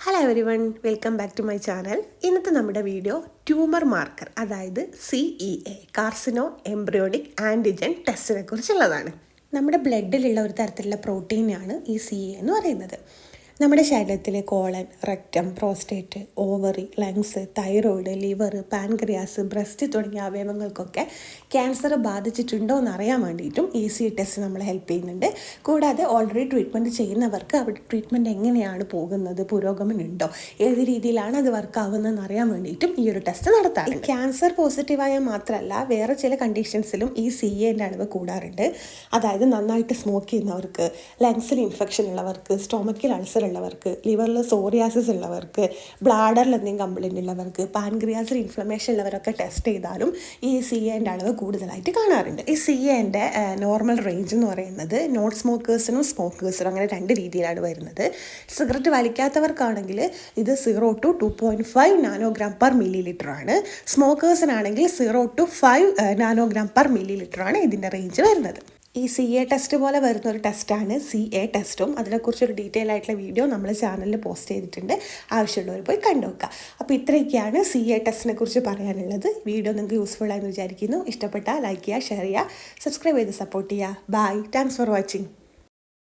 Hello everyone welcome back to my channel ഇന്നത്തെ നമ്മുടെ video tumour marker അതായത് C E A carcinoembryonic antigen ടെസ്റ്റിനെ കുറിച്ചുള്ളതാണ്. നമ്മുടെ ബ്ലഡിലുള്ള ഒരു തരത്തിലുള്ള പ്രോട്ടീനാണ് ഈ സി എ എന്ന് പറയുന്നത്. നമ്മുടെ ശരീരത്തിലെ colon rectum prostate ovary lungs thyroid liver pancreas breast തുടങ്ങിയ അവയവങ്ങൾക്കൊക്കെ ക്യാൻസർ ബാധിച്ചിട്ടുണ്ടോ എന്ന് അറിയാൻ വേണ്ടിയിട്ടും ഈ സി ടെസ്റ്റ് നമ്മൾ ഹെൽപ്പ് ചെയ്യുന്നുണ്ട്. കൂടാതെ ഓൾറെഡി ട്രീറ്റ്മെന്റ് ചെയ്യുന്നവർക്ക് അവിടെ ട്രീറ്റ്മെന്റ് എങ്ങനെയാണ് പോകുന്നത് പുരോഗമനം ഉണ്ടോ ഏത് രീതിയിലാണ് അത് വർക്ക് ആവുന്നതെന്ന് അറിയാൻ വേണ്ടിയിട്ടും ഈ ഒരു ടെസ്റ്റ് നടത്താറ് ക്യാൻസർ പോസിറ്റീവായ മാത്രമല്ല വേറെ ചില കണ്ടീഷൻസിലും ഈ സി എന്റെ അളവ് കൂടാറുണ്ട്. അതായത് നന്നായിട്ട് സ്മോക്ക് ചെയ്യുന്നവർക്ക് ലങ്സിൽ ഇൻഫെക്ഷൻ ഉള്ളവർക്ക് സ്റ്റോമക്കിൽ അൾസർ ഉള്ളവർക്ക് ലിവറിൽ സോറിയാസിസ് ഉള്ളവർക്ക് ബ്ലാഡറിൽ എന്തെങ്കിലും കംപ്ലൈന്റ് ഉള്ളവർക്ക് പാൻക്രിയാസിൽ ഇൻഫ്ലമേഷൻ ഉള്ളവരൊക്കെ ടെസ്റ്റ് ചെയ്താലും ഈ സി എന്റെ അളവ് കൂടുതലായിട്ട് കാണാറുണ്ട്. ഈ സി എന്റെ നോർമൽ റേഞ്ച് എന്ന് പറയുന്നത് നോൺ സ്മോക്കേഴ്സിനും സ്മോക്കേഴ്സിനും അങ്ങനെ രണ്ട് രീതിയിലാണ് വരുന്നത്. സിഗരറ്റ് വലിക്കാത്തവർക്കാണെങ്കിൽ ഇത് zero two two point five nanogram per millilitre ആണ് സ്മോക്കേഴ്സിനാണെങ്കിൽ zero two five nanogram per millilitre ആണ് ഇതിന്റെ റേഞ്ച് വരുന്നത്. ഈ സി എ ടെസ്റ്റ് പോലെ വരുന്ന ഒരു ടെസ്റ്റാണ് സി എ ടെസ്റ്റും അതിനെക്കുറിച്ചൊരു ഡീറ്റെയിൽ ആയിട്ടുള്ള വീഡിയോ നമ്മൾ ചാനലിൽ പോസ്റ്റ് ചെയ്തിട്ടുണ്ട്. ആവശ്യമുള്ളവർ പോയി കണ്ടുവെക്കുക അപ്പോൾ ഇത്രയൊക്കെയാണ് സി എ ടെസ്റ്റിനെ കുറിച്ച് പറയാനുള്ളത്. വീഡിയോ നിങ്ങൾക്ക് യൂസ്ഫുൾ ആയെന്ന് വിചാരിക്കുന്നു. ഇഷ്ടപ്പെട്ടാൽ ലൈക്ക് ചെയ്യുക ഷെയർ ചെയ്യുക സബ്സ്ക്രൈബ് ചെയ്ത് സപ്പോർട്ട് ചെയ്യുക. Bye thanks for watching